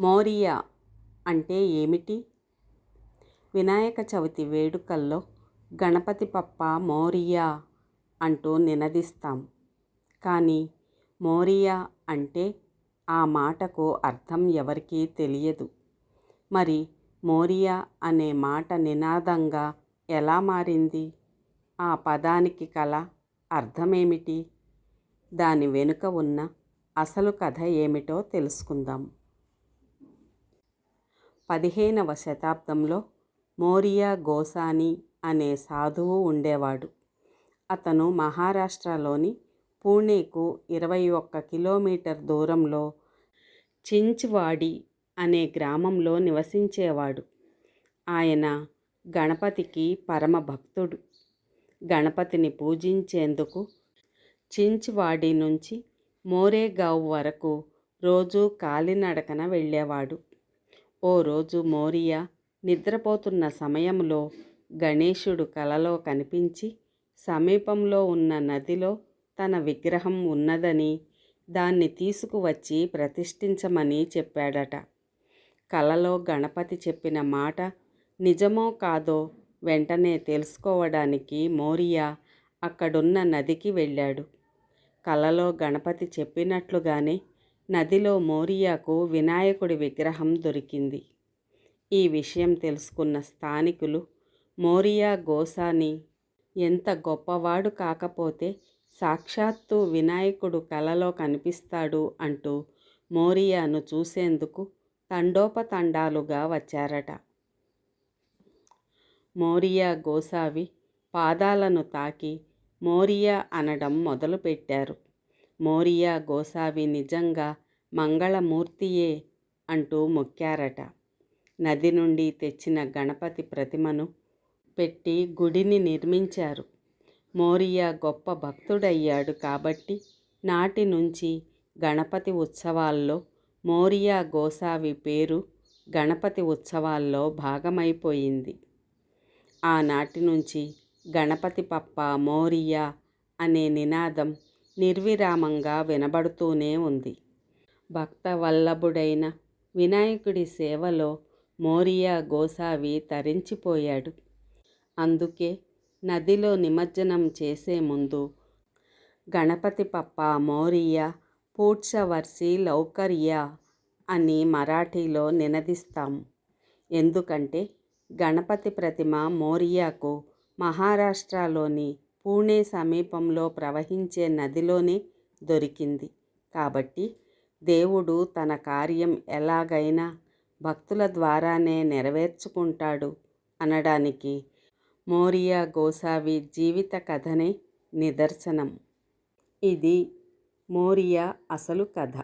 మోరియా అంటే ఏమిటి? వినాయక చవితి వేడుకల్లో గణపతి పప్ప మోరియా అంటూ నినదిస్తాం. కానీ మోరియా అంటే ఆ మాటకు అర్థం ఎవరికీ తెలియదు. మరి మోరియా అనే మాట నినాదంగా ఎలా మారింది? ఆ పదానికి కల అర్థమేమిటి? దాని వెనుక ఉన్న అసలు కథ ఏమిటో తెలుసుకుందాం. పదిహేనవ శతాబ్దంలో మోరియా గోసాని అనే సాధువు ఉండేవాడు. అతను మహారాష్ట్రలోని పూణేకు ఇరవై ఒక్క కిలోమీటర్ దూరంలో చించ్వాడి అనే గ్రామంలో నివసించేవాడు. ఆయన గణపతికి పరమ భక్తుడు. గణపతిని పూజించేందుకు చించ్వాడి నుంచి మోరేగావ్ వరకు రోజు కాలినడకన వెళ్ళేవాడు. ఓ రోజు మోరియా నిద్రపోతున్న సమయంలో గణేశుడు కలలో కనిపించి సమీపంలో ఉన్న నదిలో తన విగ్రహం ఉన్నదని దాన్ని తీసుకువచ్చి ప్రతిష్ఠించమని చెప్పాడట. కలలో గణపతి చెప్పిన మాట నిజమో కాదో వెంటనే తెలుసుకోవడానికి మోరియా అక్కడున్న నదికి వెళ్ళాడు. కలలో గణపతి చెప్పినట్లుగానే నదిలో మోరియాకు వినాయకుడి విగ్రహం దొరికింది. ఈ విషయం తెలుసుకున్న స్థానికులు మోరియా గోసాని ఎంత గొప్పవాడు కాకపోతే సాక్షాత్తు వినాయకుడు కలలో కనిపిస్తాడు అంటూ మోరియాను చూసేందుకు తండోపతండాలుగా వచ్చారట. మోరియా గోసావి పాదాలను తాకి మోరియా అనడం మొదలుపెట్టారు. మోరియా గోసావి నిజంగా మంగళమూర్తియే అంటూ మొక్కారట. నది నుండి తెచ్చిన గణపతి ప్రతిమను పెట్టి గుడిని నిర్మించారు. మోరియా గొప్ప భక్తుడయ్యాడు కాబట్టి నాటి నుంచి గణపతి ఉత్సవాల్లో మోరియా గోసావి పేరు గణపతి ఉత్సవాల్లో భాగమైపోయింది. ఆనాటి నుంచి గణపతి పప్ప మోరియా అనే నినాదం నిర్విరామంగా వినబడుతూనే ఉంది. భక్త వల్లభుడైన వినాయకుడి సేవలో మోరియా గోసావి తరించిపోయాడు. అందుకే నదిలో నిమజ్జనం చేసే ముందు గణపతి పప్ప మోరియా పూడ్చవర్సి లౌకర్యా అని మరాఠీలో నినదిస్తాం. ఎందుకంటే గణపతి ప్రతిమ మోరియాకు మహారాష్ట్రలోని పూణే సమీపంలో ప్రవహించే నదిలోనే దొరికింది. కాబట్టి దేవుడు తన కార్యం ఎలాగైనా భక్తుల ద్వారానే నెరవేర్చుకుంటాడు అనడానికి మోరియా గోసావి జీవిత కథనే నిదర్శనం. ఇది మోరియా అసలు కథ.